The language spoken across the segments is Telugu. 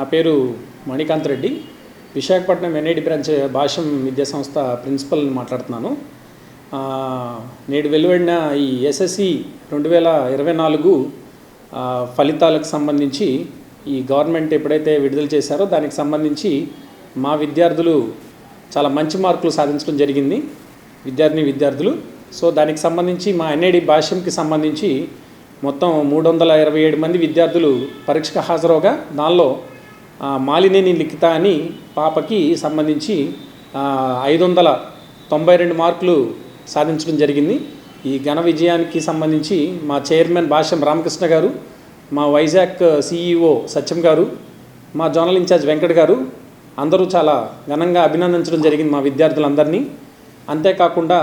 నా పేరు మణికాంత్ రెడ్డి. విశాఖపట్నం ఎన్ఐడి బ్రాంచ్ భాషం విద్యా సంస్థ ప్రిన్సిపల్ని మాట్లాడుతున్నాను. నేడు వెలువడిన ఈ ఎస్ఎస్సి రెండు వేల ఇరవై నాలుగు ఫలితాలకు సంబంధించి ఈ గవర్నమెంట్ ఎప్పుడైతే విడుదల చేశారో దానికి సంబంధించి మా విద్యార్థులు చాలా మంచి మార్కులు సాధించడం జరిగింది. విద్యార్థిని విద్యార్థులు. సో దానికి సంబంధించి మా ఎన్ఐడి భాష్యంకి సంబంధించి మొత్తం మూడు వందల ఇరవై ఏడు మంది విద్యార్థులు పరీక్షకు హాజరవగా దానిలో మాలినేని లిఖిత అని పాపకి సంబంధించి ఐదు వందల తొంభై రెండు మార్కులు సాధించడం జరిగింది. ఈ ఘన విజయానికి సంబంధించి మా చైర్మన్ భాష్యం రామకృష్ణ గారు మా వైజాగ్ సిఈఓ సత్యం గారు మా జోనల్ ఇన్ఛార్జ్ వెంకట్ గారు అందరూ చాలా ఘనంగా అభినందించడం జరిగింది మా విద్యార్థులందరినీ. అంతేకాకుండా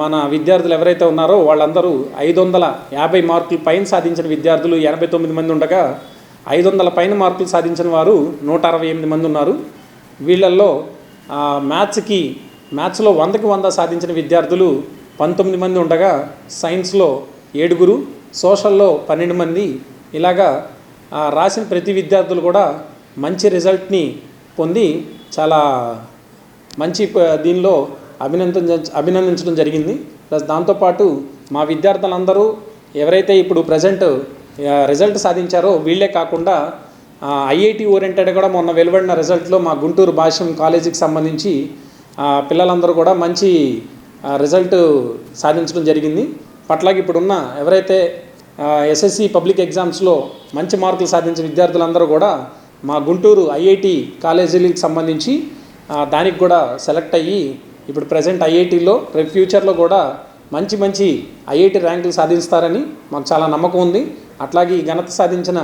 మన విద్యార్థులు ఎవరైతే ఉన్నారో వాళ్ళందరూ ఐదు వందల యాభై మార్కులు పైన సాధించిన విద్యార్థులు ఎనభై తొమ్మిది మంది ఉండగా ఐదు వందల పైన మార్కులు సాధించిన వారు నూట అరవై ఎనిమిది మంది ఉన్నారు. వీళ్ళల్లో మ్యాథ్స్కి మ్యాథ్స్లో వందకి వంద సాధించిన విద్యార్థులు పంతొమ్మిది మంది ఉండగా సైన్స్లో ఏడుగురు సోషల్లో పన్నెండు మంది. ఇలాగా రాసిన ప్రతి విద్యార్థులు కూడా మంచి రిజల్ట్ని పొంది చాలా మంచి దీనిలో అభినందన అభినందించడం జరిగింది. ప్లస్ దాంతోపాటు మా విద్యార్థులందరూ ఎవరైతే ఇప్పుడు ప్రజెంట్ రిజల్ట్ సాధించారో వీళ్ళే కాకుండా ఐఐటి ఓరియంటెడ్ కూడా మొన్న వెలువడిన రిజల్ట్లో మా గుంటూరు భాష్యం కాలేజీకి సంబంధించి పిల్లలందరూ కూడా మంచి రిజల్ట్ సాధించడం జరిగింది. పట్లాగి ఇప్పుడున్న ఎవరైతే ఎస్ఎస్సి పబ్లిక్ ఎగ్జామ్స్లో మంచి మార్కులు సాధించిన విద్యార్థులందరూ కూడా మా గుంటూరు ఐఐటి కాలేజీలకు సంబంధించి దానికి కూడా సెలెక్ట్ అయ్యి ఇప్పుడు ప్రజెంట్ ఐఐటిలో రేపు ఫ్యూచర్లో కూడా మంచి మంచి ఐఐటి ర్యాంకులు సాధిస్తారని మాకు చాలా నమ్మకం ఉంది. అట్లాగే ఈ ఘనత సాధించిన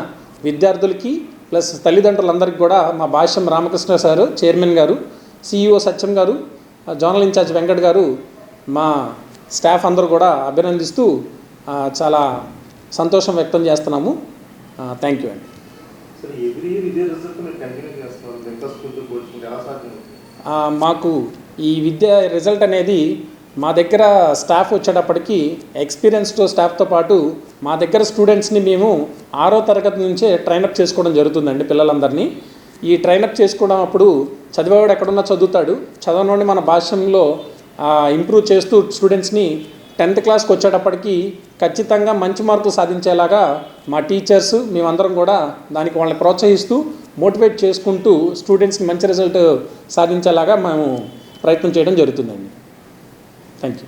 విద్యార్థులకి ప్లస్ తల్లిదండ్రులందరికీ కూడా మా భాష్యం రామకృష్ణ సారు చైర్మన్ గారు సిఇఓ సత్యం గారు జోనల్ ఇన్ఛార్జ్ వెంకట్ గారు మా స్టాఫ్ అందరూ కూడా అభినందిస్తూ చాలా సంతోషం వ్యక్తం చేస్తున్నాము. థ్యాంక్ యూ అండి. మాకు ఈ విద్య రిజల్ట్ అనేది మా దగ్గర స్టాఫ్ వచ్చేటప్పటికి ఎక్స్పీరియన్స్డ్ స్టాఫ్తో పాటు మా దగ్గర స్టూడెంట్స్ని మేము ఆరో తరగతి నుంచే ట్రైనప్ చేసుకోవడం జరుగుతుందండి పిల్లలందరినీ. ఈ ట్రైనప్ చేసుకోవడం అప్పుడు చదివేవాడు ఎక్కడున్నా చదువుతాడు. చదవనోడిని మన భాష్యంలో ఇంప్రూవ్ చేస్తూ స్టూడెంట్స్ని టెన్త్ క్లాస్కి వచ్చేటప్పటికి ఖచ్చితంగా మంచి మార్కులు సాధించేలాగా మా టీచర్స్ మేమందరం కూడా దానికి వాళ్ళని ప్రోత్సహిస్తూ మోటివేట్ చేసుకుంటూ స్టూడెంట్స్కి మంచి రిజల్ట్ సాధించేలాగా మేము ప్రయత్నం చేయడం జరుగుతుందండి. Thank you